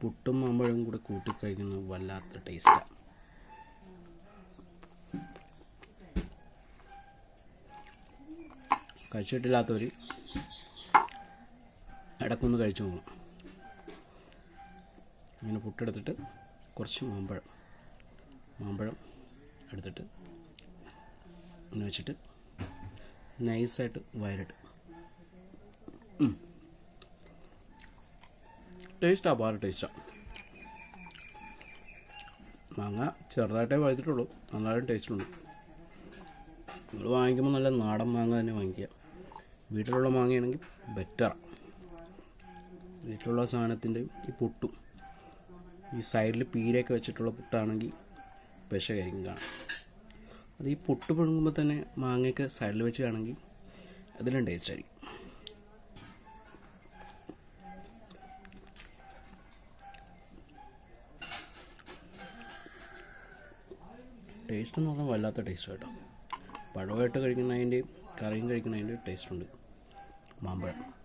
പുട്ടും മാമ്പഴവും കൂടെ കൂട്ടി കഴിക്കുന്നത് വല്ലാത്ത ടേസ്റ്റാണ് കഴിച്ചിട്ടില്ലാത്തവർ ഇടക്കൊന്ന് കഴിച്ചു നോക്കണം. ഇങ്ങനെ പുട്ടെടുത്തിട്ട് കുറച്ച് മാമ്പഴം മാമ്പഴം എടുത്തിട്ട് ഇങ്ങനെ വെച്ചിട്ട് നൈസായിട്ട് വയലിട്ട് ടേസ്റ്റാ പാറ ടേസ്റ്റാണ് മാങ്ങ ചെറുതായിട്ടേ വഴുത്തിട്ടുള്ളൂ നന്നായിട്ട് ടേസ്റ്റ് ഉണ്ട് നിങ്ങൾ വാങ്ങിക്കുമ്പോൾ നല്ല നാടൻ മാങ്ങ തന്നെ വാങ്ങിക്കുക. വീട്ടിലുള്ള മാങ്ങയാണെങ്കിൽ ബെറ്ററാണ് വീട്ടിലുള്ള സാധനത്തിന്റെയും ഈ പുട്ടും ഈ സൈഡിൽ പീരയൊക്കെ വെച്ചിട്ടുള്ള പുട്ടാണെങ്കിൽ വിഷകരിക്കും കാണാം അത് ഈ പുട്ട് പിഴുങ്ങുമ്പോൾ തന്നെ മാങ്ങയൊക്കെ സൈഡിൽ വെച്ച് കാണുമെങ്കിൽ അതിലും ടേസ്റ്റ് ആയിരിക്കും. ടേസ്റ്റ് എന്ന് പറഞ്ഞാൽ വല്ലാത്ത ടേസ്റ്റ് കേട്ടോ. പഴമായിട്ട് കഴിക്കുന്നതിന്റെയും കറിയും കഴിക്കുന്നതിന്റെയും ടേസ്റ്റ് ഉണ്ട്. മാമ്പഴം.